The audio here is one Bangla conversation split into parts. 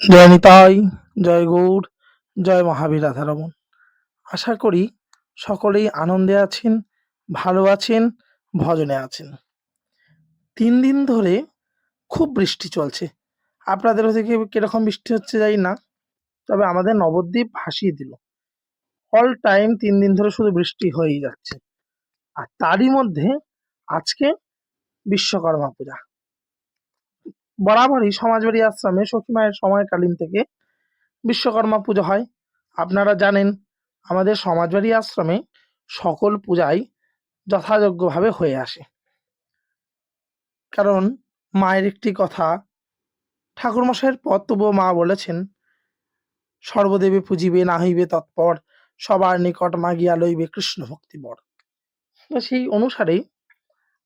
জয় নিতাই জয় গৌর জয় মহাবীর রাধারমন। আশা করি সকলেই আনন্দে আছেন, ভালো আছেন, ভজনে আছেন। তিন দিন ধরে খুব বৃষ্টি চলছে। আপনাদের ওদিকে কীরকম বৃষ্টি হচ্ছে জানি না, তবে আমাদের নবদ্বীপ ভাসিয়ে দিল। অল টাইম তিন দিন ধরে শুধু বৃষ্টি হয়েই যাচ্ছে। আর তারই মধ্যে আজকে বিশ্বকর্মা পূজা। বরাবরই সমাজবাড়ি আশ্রমে সখী মায়ের সময়কালীন থেকে বিশ্বকর্মা পুজো হয়। আপনারা জানেন, আমাদের সমাজবাড়ি আশ্রমে সকল পূজাই যথাযোগ্যভাবে হয়ে আসে। কারণ, মায়ের একটি কথা, ঠাকুরমশাইয়ের পর তবুও মা বলেছেন, সর্বদেবে পুজিবে না হইবে তৎপর, সবার নিকট মাগিয়া লইবে কৃষ্ণ ভক্তি বর। তো সেই অনুসারেই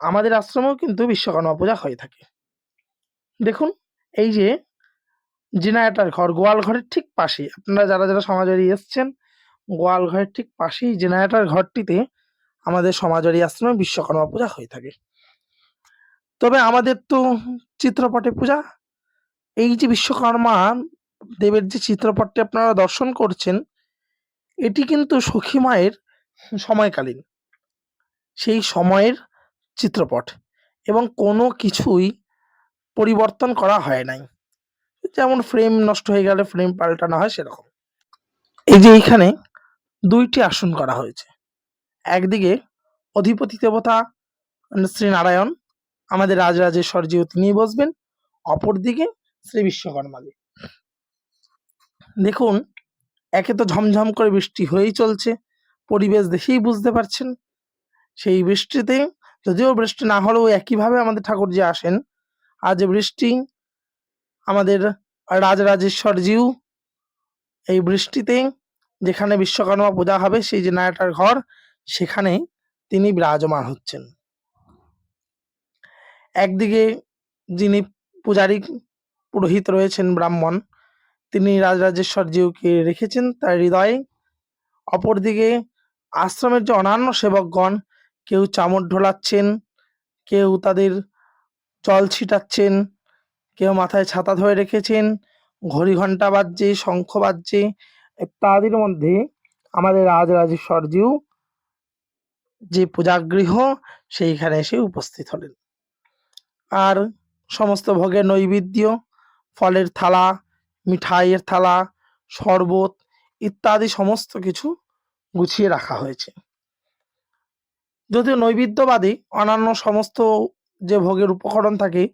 আমাদের আশ্রমেও কিন্তু বিশ্বকর্মা পূজা হয়ে থাকে। দেখুন, এই যে জেনারেটার ঘর, গোয়াল ঘরের ঠিক পাশে আপনারা যারা যারা সমাজবাড়ি এসছেন, গোয়াল ঘরের ঠিক পাশেই জেনারেটার ঘরটিতে আমাদের সমাজবাড়ি আশ্রমে বিশ্বকর্মা পূজা হয়ে থাকে। তবে আমাদের তো চিত্রপটে পূজা, এই যে বিশ্বকর্মা দেবের যে চিত্রপটটি আপনারা দর্শন করছেন, এটি কিন্তু সখী মায়ের সময়কালীন। সেই সময়ের চিত্রপট। এবং কোনো কিছুই পরিবর্তন করা হয় নাই। যেমন ফ্রেম নষ্ট হয়ে গেলে ফ্রেম পাল্টানো হয় সেরকম। এই যে এইখানে দুইটি আসন করা হয়েছে। একদিকে অধিপতি দেবতা মানে শ্রী নারায়ণ, আমাদের রাজরাজেশ্বর জিও তিনি বসবেন। অপরদিকে শ্রী বিশ্বকর্মা দেব। দেখুন, একে তো ঝমঝম করে বৃষ্টি হয়েই চলছে। পরিবেশ দেখেই বুঝতে পারছেন। সেই বৃষ্টিতে যদিও বৃষ্টি না হলেও একইভাবে আমাদের ঠাকুর যে আসেন আজ বৃষ্টি, আমাদের রাজরাজেশ্বর জিউ এই বৃষ্টিতে, যেখানে বিশ্বকর্মা পূজা হবে, সেই যে নায়টার ঘর, সেখানে তিনি বিরাজমান হচ্ছেন। একদিকে যিনি পূজারী পুরোহিত রয়েছেন ব্রাহ্মণ, তিনি রাজরাজেশ্বর জিউকে রেখেছেন তার হৃদয়ে। অপরদিকে আশ্রমের যে অন্যান্য সেবকগণ, কেউ চামর ঢোলাচ্ছেন, কেউ তাদের জল ছিটাচ্ছেন। কেউ মাথায় ছাতা ধরে রেখেছেন। ঘড়ি ঘণ্টা বাজছে, শঙ্খ বাজছে। ইত্যাদির মধ্যে আমাদের রাজরাজেশ্বর জিউ যে পূজাগৃহ, সেইখানে এসে উপস্থিত হলেন। আর সমস্ত ভোগের নৈবেদ্য, ফলের থালা, মিঠাইয়ের থালা, শরবত ইত্যাদি সমস্ত কিছু গুছিয়ে রাখা হয়েছে। যদিও নৈবেদ্যবাদী অন্যান্য সমস্ত যে ভোগের উপকরণ থাকে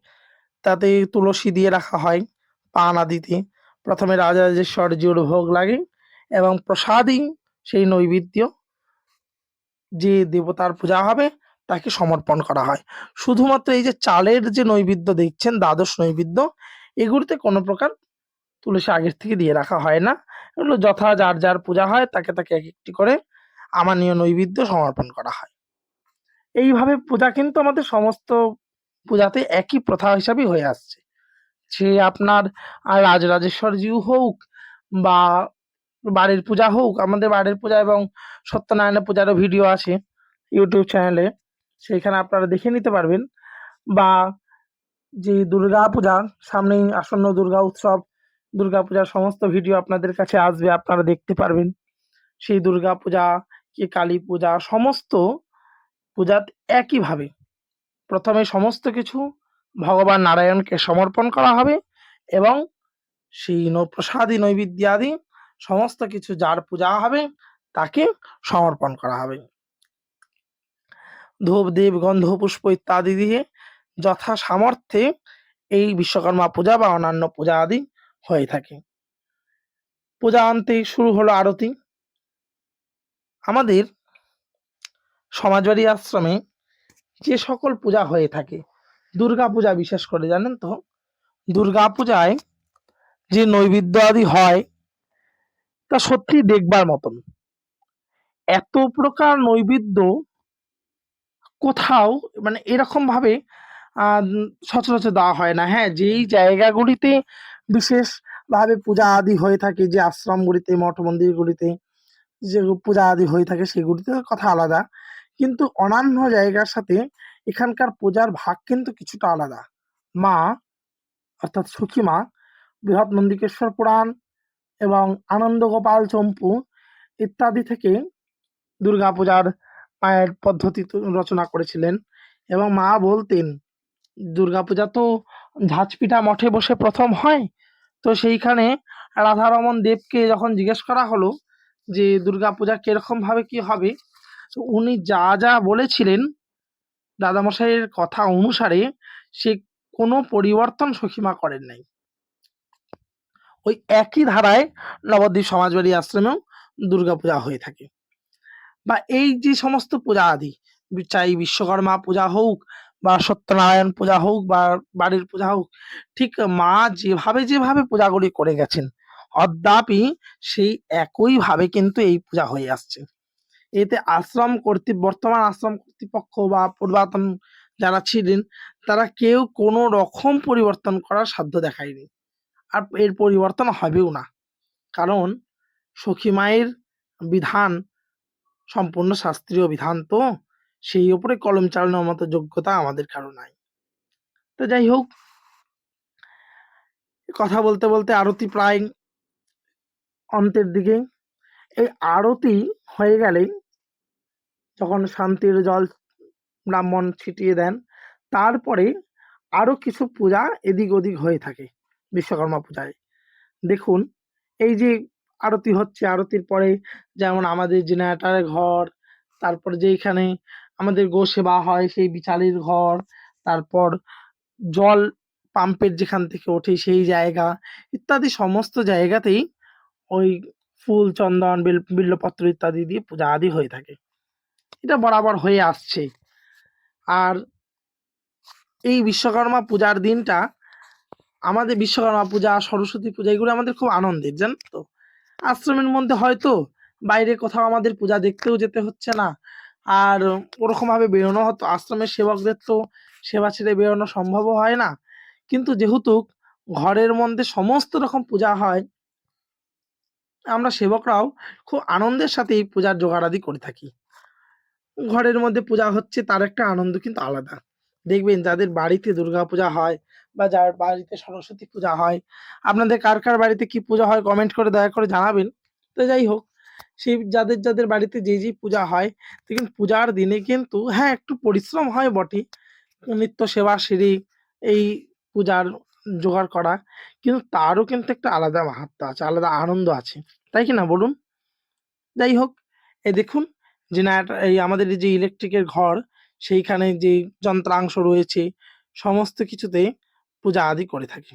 তাতে তুলসী দিয়ে রাখা হয়, পান আদিতে। প্রথমে রাজরাজেশ্বর জিউর ভোগ লাগে এবং প্রসাদই সেই নৈবেদ্য যে দেবতার পূজা হবে, তাকে সমর্পণ করা হয়। শুধুমাত্র এই যে চালের যে নৈবেদ্য দেখছেন, দ্বাদশ নৈবেদ্য, এগুলিতে কোনো প্রকার তুলসী আগের থেকে দিয়ে রাখা হয় না। এগুলো যথা যার যার পূজা হয়, তাকে তাকে এক একটি করে আমানীয় নৈবেদ্য সমর্পণ করা হয়। এইভাবে পূজা কিন্তু আমাদের সমস্ত পূজাতে একই প্রথা হিসাবেই হয়ে আসছে। সে আপনার আর রাজরাজেশ্বর জিউ হোক বা বাড়ির পূজা হোক, আমাদের বাড়ির পূজা এবং সত্যনারায়ণের পূজারও ভিডিও আছে ইউটিউব চ্যানেলে সেইখানে আপনারা দেখে নিতে পারবেন। বা যে দুর্গা পূজা, সামনেই আসন্ন দুর্গা উৎসব, দুর্গা পূজার সমস্ত ভিডিও আপনাদের কাছে আসবে, আপনারা দেখতে পারবেন। সেই দুর্গা পূজা, কি কালী পূজা, সমস্ত পূজাত একইভাবে প্রথমে সমস্ত কিছু ভগবান নারায়ণকে সমর্পণ করা হবে এবং সেই প্রসাদী, নৈবেদ্যাদি সমস্ত কিছু যার পূজা হবে তাকে সমর্পণ করা হবে। ধূপ, দীপ, গন্ধ, পুষ্প ইত্যাদি দিয়ে যথা সামর্থ্যে এই বিশ্বকর্মা পূজা বা অন্যান্য পূজা আদি হয়ে থাকে। পূজা অন্তে শুরু হলো আরতি। আমাদের সমাজবাড়ি আশ্রমে যে সকল পূজা হয়ে থাকে, দুর্গা পূজা বিশেষ করে জানেন তো? দুর্গা পূজায় যে নৈবেদ্য আদি হয়, তা সত্যি দেখবার মতন। এত প্রকার নৈবেদ্য কোথাও মানে এরকম ভাবে সচরাচর দেওয়া হয় না। হ্যাঁ যেই জায়গাগুলিতে বিশেষ ভাবে পূজা আদি হয়ে থাকে, যে আশ্রমগুলিতে, মঠ মন্দিরগুলিতে যে পূজা আদি হয়ে থাকে, সেগুলিতে কথা আলাদা। কিন্তু অন্যান্য জায়গার সাথে এখানকার পূজার ভাগ কিন্তু কিছুটা আলাদা। মা, অর্থাৎ সখী মা, বৃহৎ নন্দিকেশ্বর পুরাণ এবং আনন্দ গোপাল চম্পু ইত্যাদি থেকে দুর্গাপূজার মায়ের পদ্ধতি রচনা করেছিলেন এবং মা বলতেন, দুর্গাপূজা তো ঝাঁচপিটা মঠে বসে প্রথম হয়। তো সেইখানে রাধারমন দেবকে যখন জিজ্ঞেস করা হলো যে দুর্গাপূজা কীরকম ভাবে কি হবে তো উনি যা যা বলেছিলেন দাদামশাইয়ের কথা অনুসারে সে কোনো পরিবর্তন সখীমা করেন নাই। ওই একই ধারায় নবদ্বীপ সমাজবাড়ি আশ্রমেও দুর্গাপূজা হয়ে থাকে। বা এই যে সমস্ত পূজা আদি, চাই বিশ্বকর্মা পূজা হোক বা সত্যনারায়ণ পূজা হোক বা বাড়ির পূজা হোক, ঠিক মা যেভাবে যেভাবে পূজাগুলি করে গেছেন, অদ্যাপি সেই একই ভাবে কিন্তু এই পূজা হয়ে আসছে। এতে আশ্রম কর্তৃ, বর্তমান আশ্রম কর্তৃপক্ষ বা পুরাতন যারা ছিলেন, তারা কেউ কোনো রকম পরিবর্তন করার সাধ্য দেখায়নি। আর এর পরিবর্তন হবেও না। কারণ সখী মায়ের বিধান, সম্পূর্ণ শাস্ত্রীয় বিধান তো, সেই ওপরে কলম চালানোর মতো যোগ্যতা আমাদের কারও নাই। তো যাই হোক, কথা বলতে বলতে আরতি প্রায় অন্তের দিকে। এই আরতি হয়ে গেলেই যখন শান্তির জল ব্রাহ্মণ ছিটিয়ে দেন, তারপরে আরও কিছু পূজা এদিক ওদিক হয়ে থাকে, বিশ্বকর্মা পূজায়। দেখুন, এই যে আরতি হচ্ছে, আরতির পরে যেমন আমাদের জেনারেটারের ঘর, তারপর যেইখানে আমাদের গো সেবা হয়, সেই বিচালির ঘর, তারপর জল পাম্পের যেখান থেকে ওঠে সেই জায়গা, ইত্যাদি সমস্ত জায়গাতেই ওই ফুল, চন্দন, বেল, বিল্লপত্র ইত্যাদি দিয়ে পূজা আদি হয়ে থাকে। এটা বরাবর হয়ে আসছে। আর এই বিশ্বকর্মা পূজার দিনটা, আমাদের বিশ্বকর্মা পূজা, সরস্বতী পূজা, এগুলো আমাদের খুব আনন্দের, জানেন তো? আশ্রমের মধ্যে হয়তো বাইরে কোথাও আমাদের পূজা দেখতেও যেতে হচ্ছে না। আর ওরকম ভাবে বেরোনো হতো, আশ্রমের সেবকদের তো সেবা ছেড়ে বেরোনো সম্ভবও হয় না। কিন্তু যেহেতু ঘরের মধ্যে সমস্ত রকম পূজা হয়, আমরা সেবকরাও খুব আনন্দের সাথে এই পূজার জোগাড়াদি করে থাকি। ঘরের মধ্যে পূজা হচ্ছে, তার একটা আনন্দ কিন্তু আলাদা। দেখবেন যাদের বাড়িতে দুর্গা পূজা হয় বা যার বাড়িতে সরস্বতী পূজা হয়, আপনাদের কার কার বাড়িতে কি পূজা হয় কমেন্ট করে, দয়া করে জানাবেন। তো যাই হোক সেই যাদের যাদের বাড়িতে যে যে পূজা হয় দেখুন পূজার দিনে কিন্তু হ্যাঁ একটু পরিশ্রম হয় বটে। নিত্য সেবা, সিঁড়ি, এই পূজার জোগাড় করা, কিন্তু তারও কিন্তু একটা আলাদা মাহাত্ম আছে, আলাদা আনন্দ আছে। তাই কি না বলুন? যাই হোক, এ দেখুন জেনারেটর এই আমাদের যে ইলেকট্রিকের ঘর, সেইখানে যে যন্ত্রাংশ রয়েছে, সমস্ত কিছুতে পূজা আদি করে থাকি।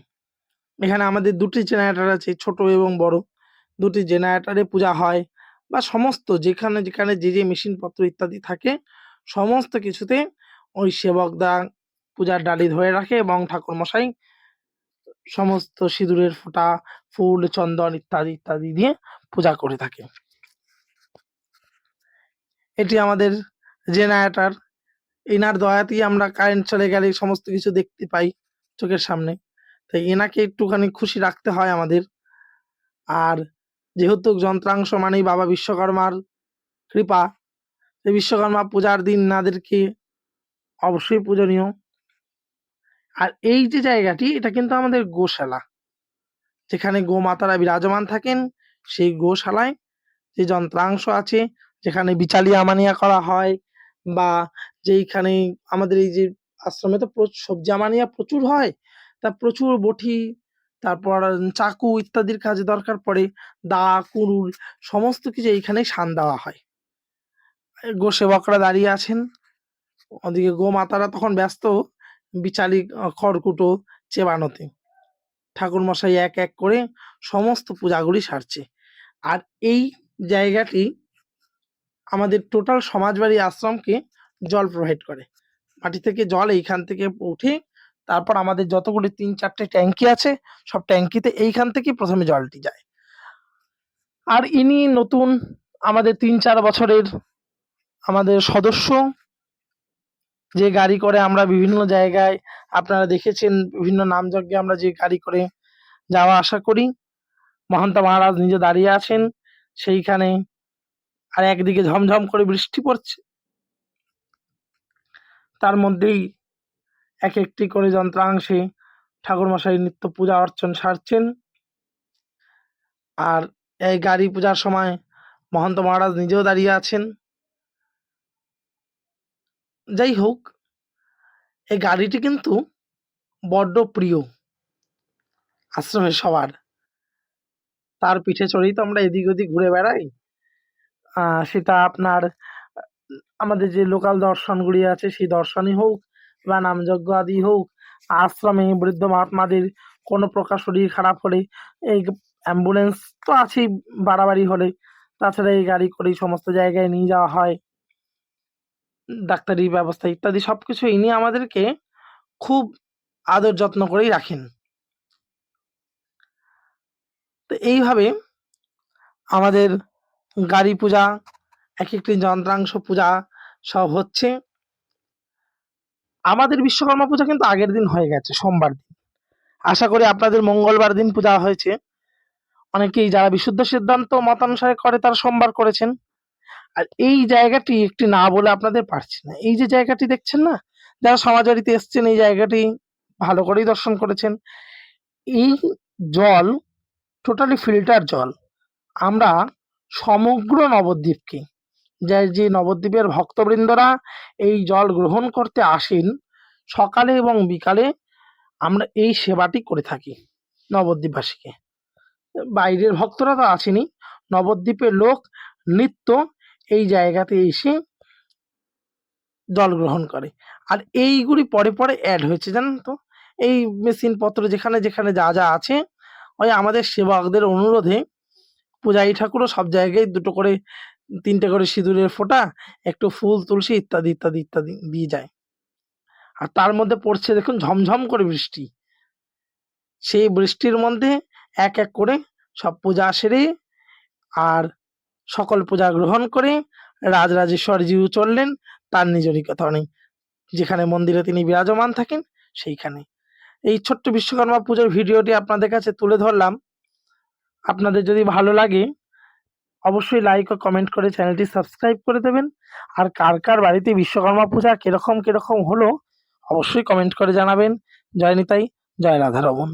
এখানে আমাদের দুটি জেনারেটর আছে, ছোট এবং বড়। দুটি জেনারেটরে পূজা হয় বা সমস্ত যেখানে যেখানে যে যে মেশিনপত্র ইত্যাদি থাকে, সমস্ত কিছুতে ওই সেবকদা পূজার ডালি ধরে রাখে এবং ঠাকুর মশাই সমস্ত সিঁদুরের ফোঁটা, ফুল, চন্দন ইত্যাদি ইত্যাদি দিয়ে পূজা করে থাকে এটি আমাদের জেনারেটার। এনার দয়াতেই আমরা কারেন্ট চলে গেলে সমস্ত কিছু দেখতে পাই চোখের সামনে। তাই এনাকে একটুখানি খুশি রাখতে হয় আমাদের। আর যেহেতু যন্ত্রাংশ মানেই বাবা বিশ্বকর্মার কৃপা, এই বিশ্বকর্মা পূজার দিন নাদেরকে অবশ্যই পূজনীয়। আর এই যে জায়গাটি, এটা কিন্তু আমাদের গোশালা। যেখানে গোমাতারা বিরাজমান থাকেন, সেই গোশালায় যে যন্ত্রাংশ আছে যেখানে বিচালি আমানিয়া করা হয় বা যেইখানে আমাদের এই যে আশ্রমে তো সবজি আমানিয়া প্রচুর হয়। তা প্রচুর বটি, তারপর চাকু ইত্যাদির কাজে দরকার পড়ে, দা কুড়ুল সমস্ত কিছু এইখানেই সান দেওয়া হয়। গো সেবকরা দাঁড়িয়ে আছেন। ওদিকে গো মাতারা তখন ব্যস্ত, বিচালি খড়কুটো চেবানোতে। ঠাকুর মশাই এক এক করে সমস্ত পূজাগুলি সারছে। আর এই জায়গাটি আমাদের টোটাল সমাজবাড়ি আশ্রমকে জল প্রোভাইড করে। মাটি থেকে জল এইখান থেকে উঠে তারপর আমাদের যতগুলি তিন চারটে ট্যাঙ্কি আছে, সব ট্যাঙ্কিতে এইখান থেকে প্রথমে জলটি যায়। আর ইনি নতুন আমাদের তিন চার বছরের আমাদের সদস্য, যে গাড়ি করে আমরা বিভিন্ন জায়গায়, আপনারা দেখেছেন বিভিন্ন নামযজ্ঞে আমরা যে গাড়ি করে যাওয়া আসা করি। মহান্ত মহারাজ নিজে দাঁড়িয়ে আছেন, সেইখানে আর একদিকে ঝমঝম করে বৃষ্টি পড়ছে। তার মধ্যেই এক একটি করে যন্ত্রাংশে ঠাকুরমশাই নিত্য পূজা অর্চন সারছেন। আর এই গাড়ি পূজার সময় মহন্ত মহারাজ নিজেও দাঁড়িয়ে আছেন। যাই হোক, এই গাড়িটি কিন্তু বড্ড প্রিয় আশ্রমের সবার। তার পিঠে চড়েই তো আমরা এদিক ওদিক ঘুরে বেড়াই। সেটা আপনার, আমাদের যে লোকাল দর্শনগুলি আছে সেই দর্শনই হোক বা নামযজ্ঞ আদি হোক, আশ্রমে বৃদ্ধ মহাত্মাদের কোনো প্রকার শরীর খারাপ হলে এই অ্যাম্বুলেন্স তো আছেই বাড়াবাড়ি হলে, তাছাড়া এই গাড়ি করেই সমস্ত জায়গায় নিয়ে যাওয়া হয়, ডাক্তারি ব্যবস্থা ইত্যাদি সবকিছু ইনি আমাদেরকে খুব আদর যত্ন করেই রাখেন। তো এইভাবে আমাদের গাড়ি পূজা এক একটি যন্ত্রাংশ পূজা সব হচ্ছে। আমাদের বিশ্বকর্মা পূজা কিন্তু আগের দিন হয়ে গেছে, সোমবার দিন। আশা করি আপনাদের মঙ্গলবার দিন পূজা হয়েছে। অনেকেই যারা বিশুদ্ধ সিদ্ধান্ত মতানুসারে করে, তারা সোমবার করেছেন। আর এই জায়গাটি একটি না বলে আপনাদের পারছি না। এই যে জায়গাটি দেখছেন না, যারা সমাজবাড়িতে এসছেন, এই জায়গাটি ভালো করেই দর্শন করেছেন। এই জল টোটালি ফিল্টার জল, আমরা সমগ্র নবদ্বীপকে। যে যে নবদ্বীপের ভক্তবৃন্দরা এই জল গ্রহণ করতে আসেন, সকালে এবং বিকালে আমরা এই সেবাটি করে থাকি নবদ্বীপবাসীকে। বাইরের ভক্তরা তো আসেনি, নবদ্বীপের লোক নিত্য এই জায়গাতে এসে জল গ্রহণ করে। আর এইগুলি পরে পরে অ্যাড হয়েছে, জানেন তো? এই মেশিনপত্র যেখানে যেখানে যা যা আছে, ওই আমাদের সেবকদের অনুরোধে পূজারী ঠাকুরও সব জায়গায় দুটো করে, তিনটে করে সিঁদুরের ফোঁটা, একটু ফুল, তুলসী ইত্যাদি ইত্যাদি ইত্যাদি দিয়ে যায়। আর তার মধ্যে পড়ছে দেখুন ঝমঝম করে বৃষ্টি। সেই বৃষ্টির মধ্যে এক এক করে সব পূজা সেরে আর সকল পূজা গ্রহণ করে রাজরাজেশ্বরজিও চললেন, তার নিজ নিকটনে যেখানে মন্দিরে তিনি বিরাজমান থাকেন, সেইখানে। এই ছোট্ট বিশ্বকর্মা পুজোর ভিডিওটি আপনাদের কাছে তুলে ধরলাম। আপনাদের যদি ভালো লাগে, অবশ্যই লাইক ও কমেন্ট করে চ্যানেলটি সাবস্ক্রাইব করে দেবেন। আর কার কার বাড়িতে বিশ্বকর্মা পূজা কীরকম কীরকম হলো, অবশ্যই কমেন্ট করে জানাবেন। জয় নিতাই, জয় রাধারমন